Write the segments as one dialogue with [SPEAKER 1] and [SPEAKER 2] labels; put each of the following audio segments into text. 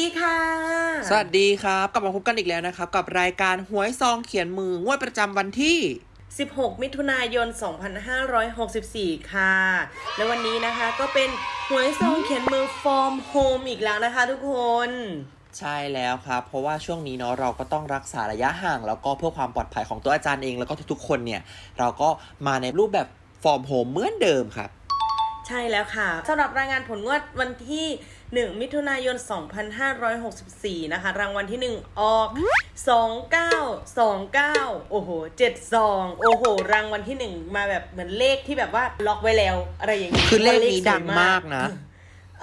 [SPEAKER 1] ดีค่ะ
[SPEAKER 2] สวัสดีครับ กลับมาพบกันอีกแล้วนะครับ กับรายการหวยซองเขียนมืองวดประจำวันที่
[SPEAKER 1] 16 มิถุนายน 2564 ค่ะ และวันนี้นะคะก็เป็นหวยซองเขียนมือฟอร์มโฮมอีกแล้วนะคะทุกคน
[SPEAKER 2] ใช่แล้วครับ เพราะว่าช่วงนี้เนาะเราก็ต้องรักษาระยะห่าง แล้วก็เพื่อความปลอดภัยของตัวอาจารย์เองแล้วก็ทุกๆคนเนี่ย เราก็มาในรูปแบบฟอร์มโฮมเหมือนเดิมครับ
[SPEAKER 1] ใช่แล้วค่ะสำหรับรายงานผลงวดวันที่ 1 มิถุนายน 2564 นะคะ รางวัลที่ 1 ออก 2929 โอ้โห 72 โอ้โห รางวัลที่ 1 มาแบบเหมือนเลขที่แบบว่าล็อกไว้แล้วอะไรอย่างนี้
[SPEAKER 2] คือเลขนี้
[SPEAKER 1] สวย
[SPEAKER 2] ดังมากนะ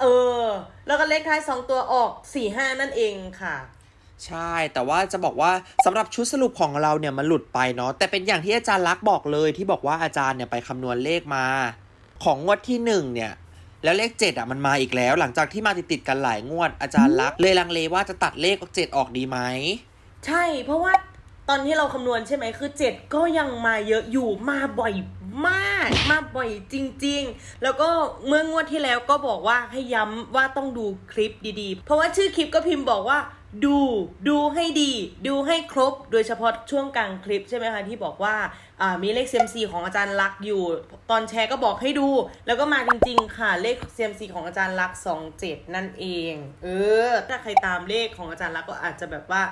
[SPEAKER 1] เออ แล้วก็เลขท้าย 2 ตัวออก 45 นั่นเองค่ะ
[SPEAKER 2] ใช่ แต่ว่าจะบอกว่าสำหรับชุดสรุปของเราเนี่ยมันหลุดไปเนาะ แต่เป็นอย่างที่อาจารย์ลักษณ์บอกเลยที่บอกว่าอาจารย์เนี่ยไปคำนวณเลขมา ของงวดที่หนึ่งเนี่ย แล้วเลขเจ็ดอะมันมาอีกแล้ว หลังจากที่มาติดๆกันหลายงวดอาจารย์ลักษณ์เลยลังเลว่าจะตัดเลขเจ็ดออกดีไหม
[SPEAKER 1] ใช่ เพราะว่าตอนที่เราคำนวณใช่ไหมคือ 7 ก็ยังมาเยอะอยู่มาบ่อยมาก มาบ่อยจริง ๆ แล้วก็เมื่องวดที่แล้วก็บอกว่าให้ย้ำว่าต้องดูคลิปดีๆ เพราะว่าชื่อคลิปก็พิมพ์บอกว่า ดูดูให้ดี ดูให้ครบโดยเฉพาะช่วงกลางคลิปใช่ไหมคะ ที่บอกว่าามีเลข CMC ของอาจารย์ลักษ์อยู่ ตอนแชร์ก็บอกให้ดู แล้วก็มาจริงๆค่ะเลข CMC ของอาจารย์ลักษณ์27นั่นเอง เออ ถ้าใครตามเลขของอาจารย์ลักษ์ก็อาจจะแบบว่า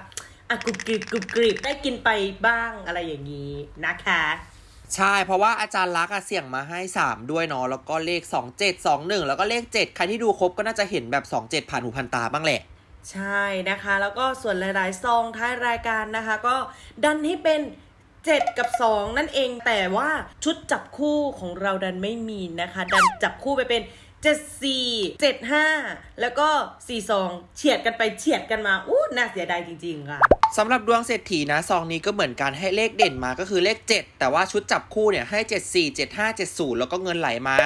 [SPEAKER 1] อะกรุบกริบกรุบกริบได้กินไปบ้างอะไรอย่างนี้นะคะ
[SPEAKER 2] ใช่ เพราะว่าอาจารย์ลักษ์อะเสี่ยงมาให้ 3 ด้วยเนาะแล้วก็เลข 2 7 2 1 แล้วก็เลข 7 ใครที่ดูครบก็น่าจะเห็นแบบ 2 7 ผ่านหูผ่านตาบ้างแหละ
[SPEAKER 1] ใช่นะคะ แล้วก็ส่วนหลายๆซองท้ายรายการนะคะ ก็ดันให้เป็น 7 กับ 2 นั่นเองแต่ว่าชุดจับคู่ของเราดันไม่มีนะคะ ดันจับคู่ไปเป็น 74 75 แล้วก็ 42 เฉียดกันไปเฉียดกันมา อู้น่าเสียดายจริงๆค่ะ
[SPEAKER 2] สำหรับดวงเศรษฐีนะซองนี้ก็เหมือนกันให้เลขเด่นมาก็คือเลข 7 แต่ว่าชุดจับคู่เนี่ยให้ 74 75 70 แล้วก็เงินไหลมา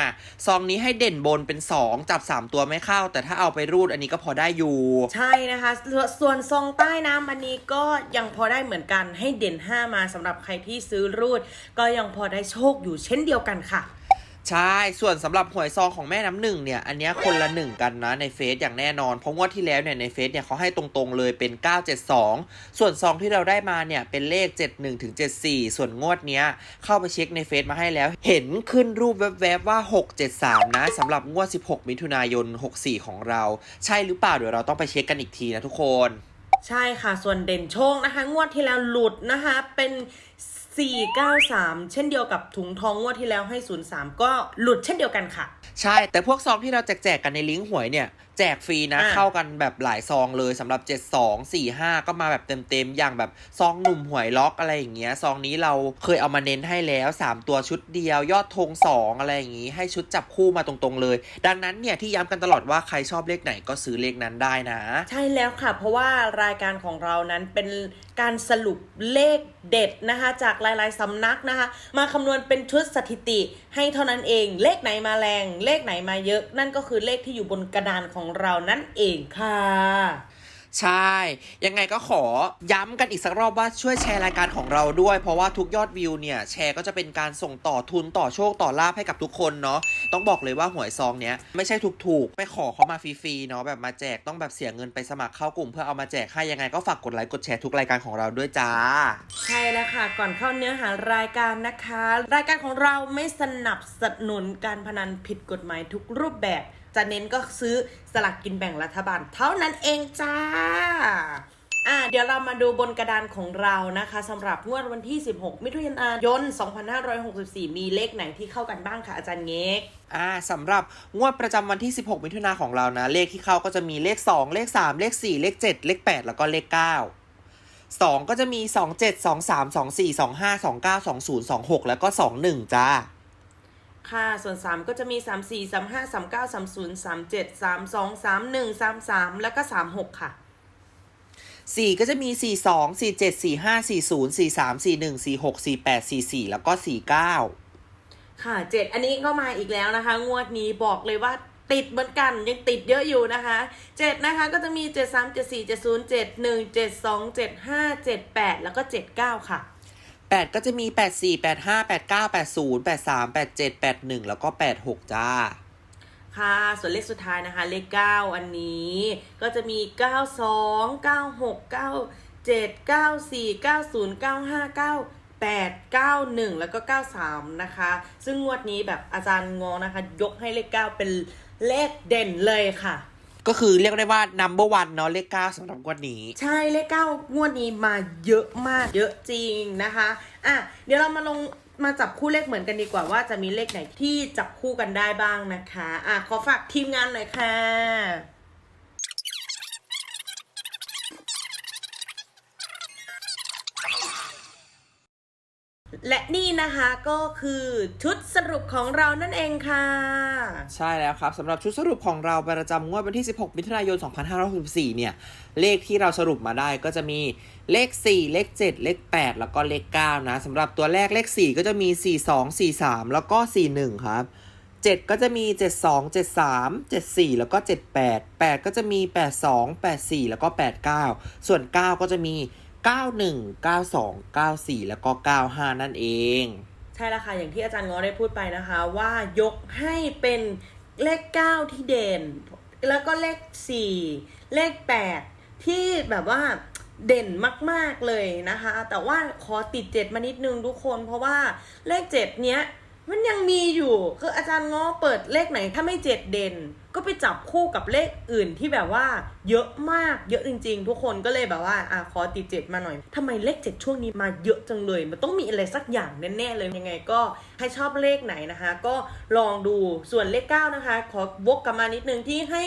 [SPEAKER 2] ซองนี้ให้เด่นบนเป็น 2 จับ 3 ตัวไม่เข้า แต่ถ้าเอาไปรูดอันนี้ก็พอได้อยู่
[SPEAKER 1] ใช่นะคะ ส่วนส่วนซองใต้น้ำอันนี้ก็ยังพอได้เหมือนกันให้เด่น 5 มาสำหรับใครที่ซื้อรูด ก็ยังพอได้โชคอยู่เช่นเดียวกันค่ะ
[SPEAKER 2] ใช่ ส่วนสำหรับหวยซองของแม่น้ำหนึ่งเนี่ย อันนี้คนละหนึ่งกันนะในเฟซอย่างแน่นอน เพราะงวดที่แล้วเนี่ยในเฟซเนี่ยเขาให้ตรงๆเลยเป็น 972 ส่วนซองที่เราได้มาเนี่ยเป็นเลข 71ถึง74 ส่วนงวดเนี้ยเข้าไปเช็คในเฟซมาให้แล้ว เห็นขึ้นรูปแวบๆว่า 673 นะสำหรับงวด 16 มิถุนายน 64 ของเรา ใช่หรือเปล่าเดี๋ยวเราต้องไปเช็คกันอีกทีนะทุกคน
[SPEAKER 1] ใช่ค่ะ ส่วนเด่นโชคนะคะ งวดที่แล้วหลุดนะคะเป็น 493 เช่นเดียวกับถุงทองงวดที่แล้วให้ 03 ก็หลุดเช่นเดียวกันค่ะ
[SPEAKER 2] ใช่ แต่พวกซองที่เราแจกแจกๆกันในลิงก์หวยเนี่ย แจกฟรีนะ
[SPEAKER 1] อะ
[SPEAKER 2] เข้ากันแบบหลายซองเลยสำหรับ 72 45 ก็มาแบบเต็มๆ อย่างแบบซองหนุ่มหวยล็อกอะไรอย่างเงี้ย ซองนี้เราเคยเอามาเน้นให้แล้ว 3 ตัวชุดเดียว ยอดธง2 อะไรอย่างงี้ ให้ชุดจับคู่มาตรงๆเลย ดังนั้นเนี่ยที่ย้ำกันตลอดว่าใครชอบเลขไหนก็ซื้อเลขนั้นได้นะ
[SPEAKER 1] ใช่แล้วค่ะ เพราะว่ารายการของเรานั้นเป็นการสรุปเลขเด็ดนะคะ จากหลายๆสำนักนะคะ มาคำนวณเป็นชุดสถิติให้เท่านั้นเองเลขไหนมาแรง เลขไหนมาเยอะ นั่นก็คือเลขที่อยู่บนกระดานของเรานั่นเองค่ะ
[SPEAKER 2] ใช่ ยังไงก็ขอย้ำกันอีกสักรอบว่าช่วยแชร์รายการของเราด้วย เพราะว่าทุกยอดวิวเนี่ยแชร์ก็จะเป็นการส่งต่อทุนต่อโชคต่อลาภให้กับทุกคนเนาะ ต้องบอกเลยว่าหวยซองเนี้ยไม่ใช่ถูกๆ ไปขอเขามาฟรีๆเนาะแบบมาแจกต้องแบบเสียเงินไปสมัครเข้ากลุ่มเพื่อเอามาแจกให้ยังไงก็ฝากกดไลค์กดแชร์ทุกรายการของเราด้วยจ้า
[SPEAKER 1] ใช่แล้วค่ะ ก่อนเข้าเนื้อหารายการนะคะ รายการของเราไม่สนับสนุนการพนันผิดกฎหมายทุกรูปแบบ จะเน้นก็ซื้อสลากกินแบ่งรัฐบาล เท่านั้นเองจ้าอะเดี๋ยวเรามาดูบนกระดานของเรานะคะสำหรับงวดวันที่ 16 มิถุนายน 2564 มีเลขไหนที่เข้ากันบ้างคะอาจารย์เง็ก
[SPEAKER 2] อ่าสำหรับงวดประจำวันที่ 16 มิถุนาของเรานะ เลขที่เข้าก็จะมีเลข 2 เลข 3 เลข 4 เลข 7 เลข 8 แล้วก็เลข 9 2 ก็จะมี 2 7 2 3 2 4 2 5 2 9 2 0 2 6 แล้วก็ 2 1 จ้า
[SPEAKER 1] ค่ะ ส่วน 3 ก็จะมี 3 4 3 5 3 9 3 0 3 7 3 2 3 1 3 3 แล้วก็ 3 6 ค่ะ
[SPEAKER 2] 4 ก็จะมี 4 2 4 7 4 5 4 0 4 3 4 1 4 6 4 8 4 4 แล้วก็ 49
[SPEAKER 1] ค่ะเจ็ดอันนี้ก็มาอีกแล้วนะคะ งวดนี้บอกเลยว่าติดเหมือนกันยังติดเยอะอยู่นะคะเจ็ดนะคะก็จะมีเจ็ดสามเจ็ดสี่เจ็ดศูนย์เจ็ดหนึ่งเจ็ดสองเจ็ดห้าเจ็ดแปดแล้วก็เจ็ดเก้าค่ะ
[SPEAKER 2] 8 ก็จะมี 8 4 8 5 8 9 8 0 8 3 8 7 8 1 แล้วก็ 8 6 จ้า
[SPEAKER 1] ค่ะ ส่วนเลขสุดท้ายนะคะ เลข 9 อันนี้ก็จะมี 92 96 97 94 90 95 98 91 แล้วก็ 93 นะคะ ซึ่งงวดนี้แบบอาจารย์งอนะคะ ยกให้เลข 9 เป็นเลขเด่นเลยค่ะ
[SPEAKER 2] ก็คือเรียกได้ว่า number one เนาะเลขเก้าสำหรับงวดนนี้
[SPEAKER 1] ใช่เลขเก้างวดนี้มาเยอะมากเยอะจริงนะคะอะเดี๋ยวเรามาลงมาจับคู่เลขเหมือนกันดีกว่าว่าจะมีเลขไหนที่จับคู่กันได้บ้างนะคะอะขอฝากทีมงานหน่อยค่ะ และนี่นะคะก็คือชุดสรุปของเรานั่นเองค่ะ
[SPEAKER 2] ใช่แล้วครับสำหรับชุดสรุปของเราประจำงวดวันที่ 16 มิถุนายน 2564 เนี่ย เลขที่เราสรุปมาได้ก็จะมีเลข 4 เลข 7 เลข 8 แล้วก็เลข 9 นะสำหรับตัวแรกเลข 4 ก็จะมี 42 43 แล้วก็ 41 ครับ 7 ก็จะมี 72 73 74 แล้วก็ 78 8 ก็จะมี 82 84 แล้วก็ 89 ส่วน 9 ก็จะมี 91 92 94 แล้วก็ 95 นั่นเอง
[SPEAKER 1] ใช่แล้วค่ะ อย่างที่อาจารย์ง้อได้พูดไปนะคะ ว่ายกให้เป็นเลข 9 ที่เด่น แล้วก็เลข 4 เลข 8 ที่แบบว่าเด่นมาก ๆ เลยนะคะ แต่ว่าขอติด7มานิดนึงทุกคน เพราะว่าเลข7เนี้ย มันยังมีอยู่ คืออาจารย์ง้อเปิดเลขไหนถ้าไม่เจ็ดเด่น ก็ไปจับคู่กับเลขอื่นที่แบบว่า เยอะมากเยอะจริง ๆ ทุกคนก็เลยแบบว่าอะขอติดเจ็ดมาหน่อยทำไมเลขเจ็ดช่วงนี้มาเยอะจังเลย มันต้องมีอะไรสักอย่างแน่ๆเลยยังไงก็ใครชอบเลขไหนนะคะ ก็ลองดูส่วนเลขเก้านะคะ ขอวกกลับมานิดนึงที่ให้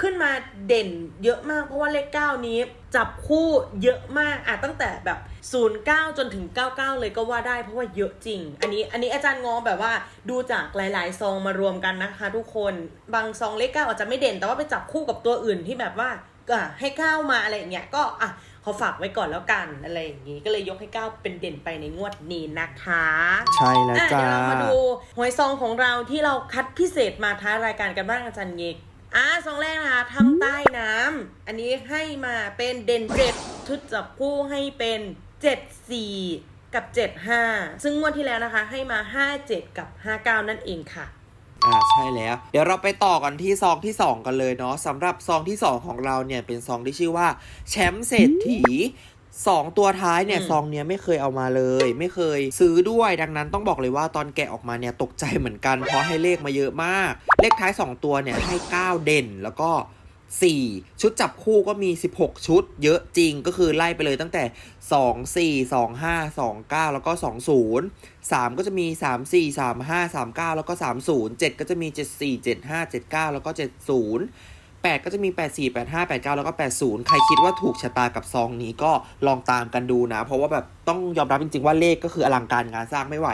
[SPEAKER 1] ขึ้นมาเด่นเยอะมากเพราะว่าเลข 9 นี้จับคู่เยอะมากอะตั้งแต่แบบ 09 จนถึง 99 เลยก็ว่าได้เพราะว่าเยอะจริง อันนี้อันนี้อาจารย์งอแบบว่าดูจากหลายๆ ซองมารวมกันนะคะ ทุกคนบางซองเลข 9 อาจจะไม่เด่น แต่ว่าไปจับคู่กับตัวอื่นที่แบบว่าอะให้ก้าวมาอะไรอย่างเงี้ยก็อะขอฝากไว้ก่อนแล้วกันอะไรอย่างงี้ก็เลยยกให้ก้าวเป็นเด่นไปในงวดนี้นะคะ
[SPEAKER 2] ใช่แล้ว
[SPEAKER 1] อะ
[SPEAKER 2] จ้า
[SPEAKER 1] เดี๋ยวเรามาดูหวยซองของเราที่เราคัดพิเศษมาท้ายรายการกันบ้างอาจารย์เงก อะซองแรกนะคะทำใต้น้ำอันนี้ให้มาเป็นเด่นเจ็ดชุดจับคู่ให้เป็นเจ็ดสี่กับเจ็ดห้าซึ่งงวดที่แล้วนะคะ ให้มาห้าเจ็ดกับห้าเก้านั่นเองค่ะ
[SPEAKER 2] อ่าใช่แล้ว เดี๋ยวเราไปต่อกันที่ซองที่ 2 กันเลยเนาะสำหรับซองที่ 2 ของเราเนี่ยเป็นซองที่ชื่อว่าแชมป์เศรษฐี สองตัวท้ายเนี่ย
[SPEAKER 1] อืม
[SPEAKER 2] ซองเนี้ยไม่เคยเอามาเลย ไม่เคยซื้อด้วยดังนั้นต้องบอกเลยว่าตอนแกะออกมาเนี่ยตกใจเหมือนกันเพราะให้เลขมาเยอะมาก เลขท้าย 2 ตัวเนี่ยให้ 9 เด่นแล้วก็ 4 ชุดจับคู่ก็มี 16 ชุด เยอะจริงก็คือไล่ไปเลยตั้งแต่ 2 4 2 5 2 9 แล้วก็ 20 3 ก็จะมี 3 4 3 5 3 9 แล้วก็ 30 7 ก็จะมี 7 4 7 5 7 9 แล้วก็ 70 8 ก็จะมี 8 4 8 5 8 9 แล้วก็ 80 ใครคิดว่าถูกชะตากับซองนี้ก็ลองตามกันดูนะ เพราะว่าแบบต้องยอมรับจริง ๆ ว่าเลขก็คืออลังการงานสร้างไม่ไหว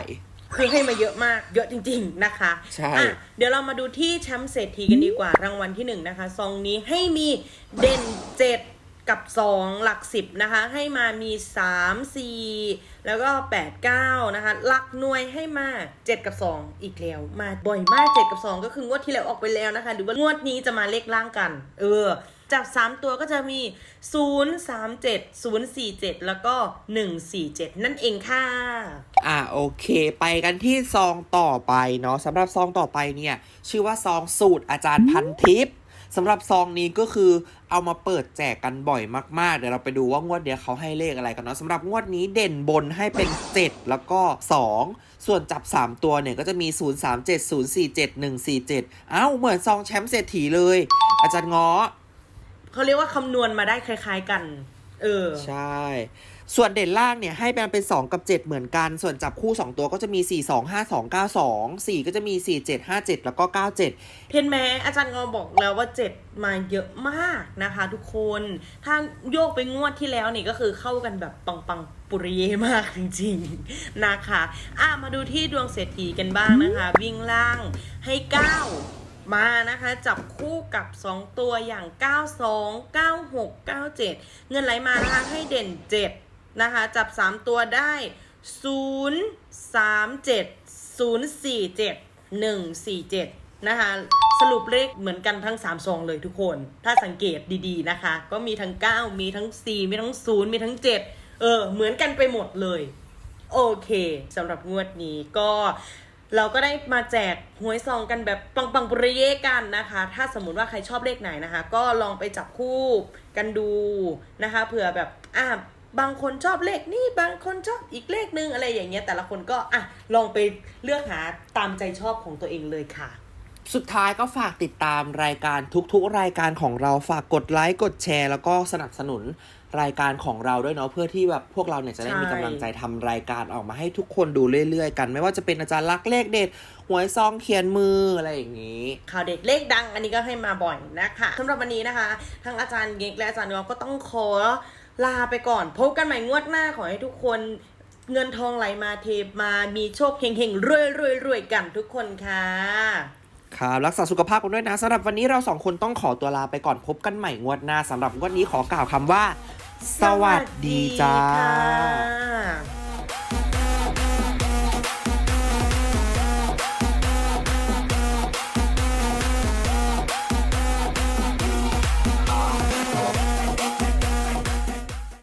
[SPEAKER 1] คือให้มาเยอะมาก เยอะจริง ๆ นะคะ
[SPEAKER 2] ใช่
[SPEAKER 1] อะเดี๋ยวเรามาดูที่แชมป์เศรษฐีกันดีกว่า รางวัลที่หนึ่งนะคะ ซองนี้ให้มีเด่นเจ็ด กับสองหลักสิบนะคะ ให้มามีสามสี่แล้วก็แปดเก้านะคะ หลักหน่วยให้มาเจ็ดกับสองอีกแล้ว มาบ่อยมากเจ็ดกับสองก็คืองวดที่แล้วออกไปแล้วนะคะ หรือว่างวดนี้จะมาเลขล่างกัน เออจับสามตัวก็จะมีศูนย์สามเจ็ดศูนย์สี่เจ็ดแล้วก็หนึ่งสี่เจ็ดนั่นเองค่ะ
[SPEAKER 2] อ่าโอเค ไปกันที่ซองต่อไปเนาะสำหรับซองต่อไปเนี่ย ชื่อว่าซองสูตรอาจารย์พันทิพย์ สำหรับซองนี้ก็คือเอามาเปิดแจกกันบ่อยมากๆ เดี๋ยวเราไปดูว่างวดเดียวเขาให้เลขอะไรกันเนาะสำหรับงวดนี้เด่นบนให้เป็น 7 แล้วก็ 2 ส่วนจับ 3 ตัวเนี่ยก็จะมี 0 3 7 0 4 7 1 4 7 เอ้า เหมือนซองแชมป์เศรษฐีเลย อาจารย์ง้อ
[SPEAKER 1] เขาเรียกว่าคำนวณมาได้คล้าย ๆกัน เออ
[SPEAKER 2] ใช่ ส่วนเด่นล่างเนี่ยให้แบ่งเป็น 2 กับ 7 เหมือนกัน ส่วนจับคู่ 2 ตัวก็จะมี 4 2 5 2 9 2 4 ก็จะมี 4 7 5 7 แล้วก็ 97
[SPEAKER 1] เห็นไหมอาจารย์งอบอกแล้วว่าเจ็ดมาเยอะมากนะคะทุกคน ถ้าโยกไปงวดที่แล้วนี่ก็คือเข้ากันแบบปังปังๆปุริเยมากจริงๆนะคะอะมาดูที่ดวงเศรษฐีกันบ้างนะคะ วิ่งล่างให้ 9มานะคะ จับคู่กับ 2 ตัวอย่าง 92 96 97 เงินไหลมานะคะให้เด่น 7 นะคะ จับ 3 ตัวได้ 0 3 7 0 4 7 1 4 7 นะคะ สรุปเลขเหมือนกันทั้ง 3 ซองเลยทุกคน ถ้าสังเกตดีๆนะคะ ก็มีทั้ง 9 มีทั้ง 4 มีทั้ง 0 มีทั้ง 7 เออ เหมือนกันไปหมดเลย โอเคสำหรับงวดนี้ก็เราก็ได้มาแจกหวยซองกันแบบปังๆปริเยกันนะคะ ถ้าสมมติว่าใครชอบเลขไหนนะคะ ก็ลองไปจับคู่กันดูนะคะ เผื่อแบบอะ บางคนชอบเลขนี้บางคนชอบอีกเลขนึงอะไรอย่างเงี้ยแต่ละคนก็อะลองไปเลือกหาตามใจชอบของตัวเองเลยค่ะ
[SPEAKER 2] สุดท้ายก็ฝากติดตามรายการทุกๆ รายการของเราฝากกดไลค์กดแชร์ แล้วก็สนับสนุนรายการของเราด้วยเนาะเพื่อที่แบบพวกเราเนี่ยจะได้
[SPEAKER 1] ใช่
[SPEAKER 2] มีกำลังใจทำรายการออกมาให้ทุกคนดูเรื่อยๆ กัน ไม่ว่าจะเป็นอาจารย์ลักษณ์เลขเด็ดหวยซองเขียนมืออะไรอย่างนี้
[SPEAKER 1] ข่าวเด็ดเลขดังอันนี้ก็ให้มาบ่อยนะคะสำหรับวันนี้นะคะ ทั้งอาจารย์เก๊กและอาจารย์นอก็ต้องขอ ลาไปก่อน พบกันใหม่งวดหน้าขอให้ทุกคนเงินทองไหลมาเทมามีโชคเฮงๆรวยๆๆกันทุกคนค่ะ
[SPEAKER 2] ครับรักษาสุขภาพกันด้วยนะสำหรับวันนี้เราสองคนต้องขอตัวลาไปก่อนพบกันใหม่งวดหน้าสำหรับงวดนี้ขอกล่าวคำว่า สวัสดีจ้า
[SPEAKER 1] สวัสดีค่ะ